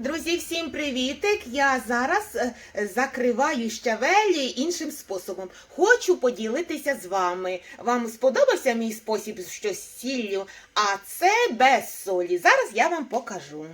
Друзі, всім привітик! Я зараз е, закриваю щавелі іншим способом. Хочу поділитися з вами. Вам сподобався мій спосіб що з сіллю, а це без солі. Зараз я вам покажу.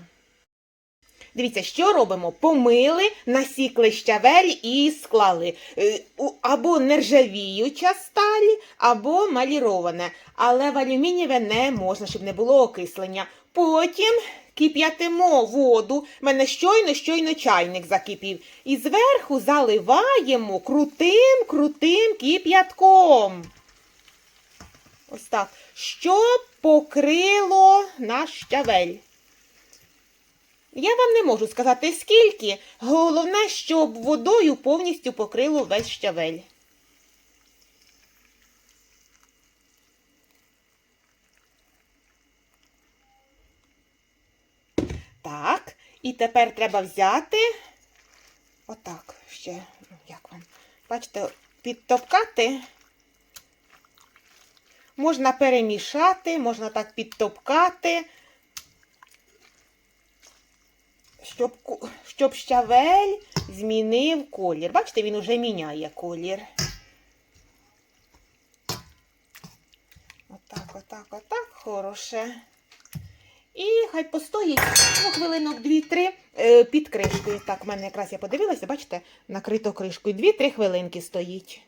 Дивіться, що робимо? Помили, насікли щавель і склали. Е, Або нержавіюча сталь, або маліроване. Але в алюмінієве не можна, щоб не було окислення. Потім кип'ятимо воду. У мене щойно, щойно чайник закипів. І зверху заливаємо крутим, крутим кип'ятком. Ось так. Щоб покрило наш щавель. Я вам не можу сказати скільки. Головне, щоб водою повністю покрило весь щавель. Так, і тепер треба взяти. Отак ще, ну, як вам? Бачите, підтопкати. Можна перемішати, можна так підтопкати щоб, щоб щавель змінив колір. Бачите, він уже міняє колір. Отак, отак, отак, хороше. І хай постоїть ну, хвилинок 2-3 е, під кришкою. Так, в мене якраз я подивилася, бачите, накрито кришкою. 2-3 хвилинки стоїть.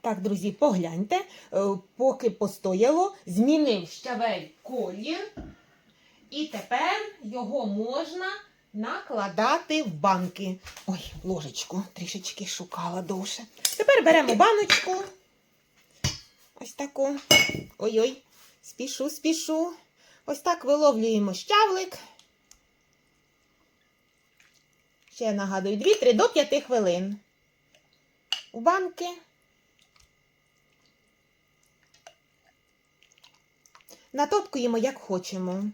Так, друзі, погляньте, е, поки постояло, змінив щавель колір. І тепер його можна накладати в банки. Ой, ложечку трішечки шукала довше. Тепер беремо баночку. Ось таку. Ой-ой, спішу, спішу. Ось так виловлюємо щавлик. Ще нагадую, 2-3 до 5 хвилин. У банки. Натопкуємо, як хочемо.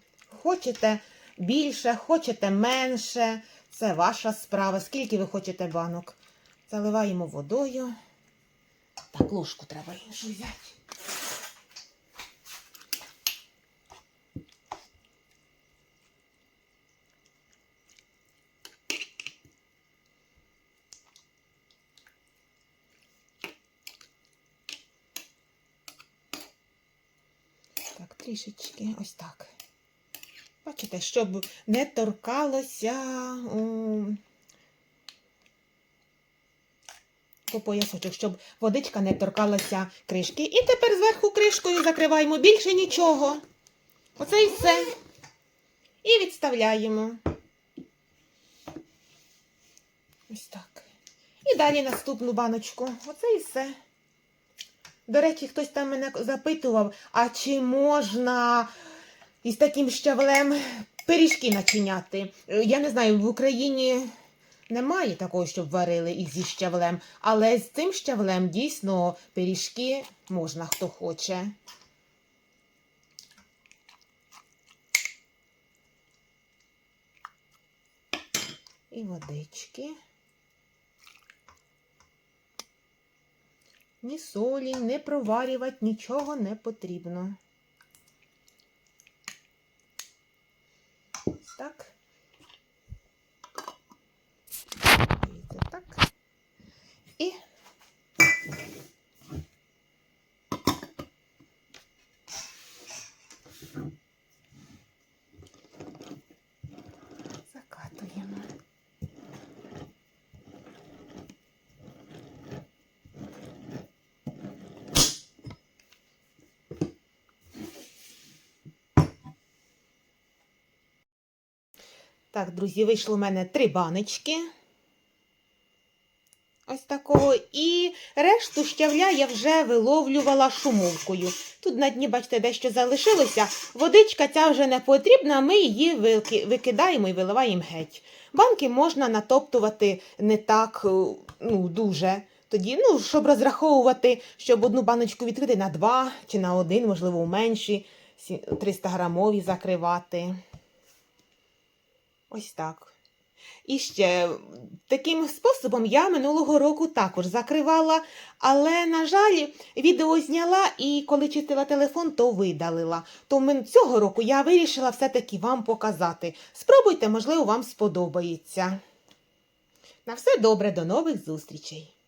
Хочете більше, хочете менше. Це ваша справа. Скільки ви хочете банок. Заливаємо водою. Так, ложку треба іншу взяти. Так, трішечки ось так. Бачите, щоб не торкалося по поясочок, щоб водичка не торкалася кришки. І тепер зверху кришкою закриваємо більше нічого. Оце і все. І відставляємо. Ось так. І далі наступну баночку. Оце і все. До речі, хтось там мене запитував, а чи можна із таким щавлем пиріжки начиняти? Е, Я не знаю, в Україні немає такого, щоб варили їх зі щавлем, але з цим щавлем дійсно пиріжки можна, хто хоче. І водички. Ні солі, не проварювати, нічого не потрібно. Так. Так. І закатуємо. Так, друзі, вийшло в мене три баночки. Ось такого. І решту щавля я вже виловлювала шумовкою. Тут на дні, бачите, дещо залишилося. Водичка ця вже не потрібна, ми її викидаємо і виливаємо геть. Банки можна натоптувати не так е, ну, дуже. Тоді, ну, щоб розраховувати, щоб одну баночку відкрити на два чи на один, можливо, у менші, 300 грамові закривати. Ось так. І ще таким способом я минулого року також закривала, але, на жаль, відео зняла і коли чистила телефон, то видалила. Тому цього року я вирішила все-таки вам показати. Спробуйте, можливо, вам сподобається. На все добре, до нових зустрічей!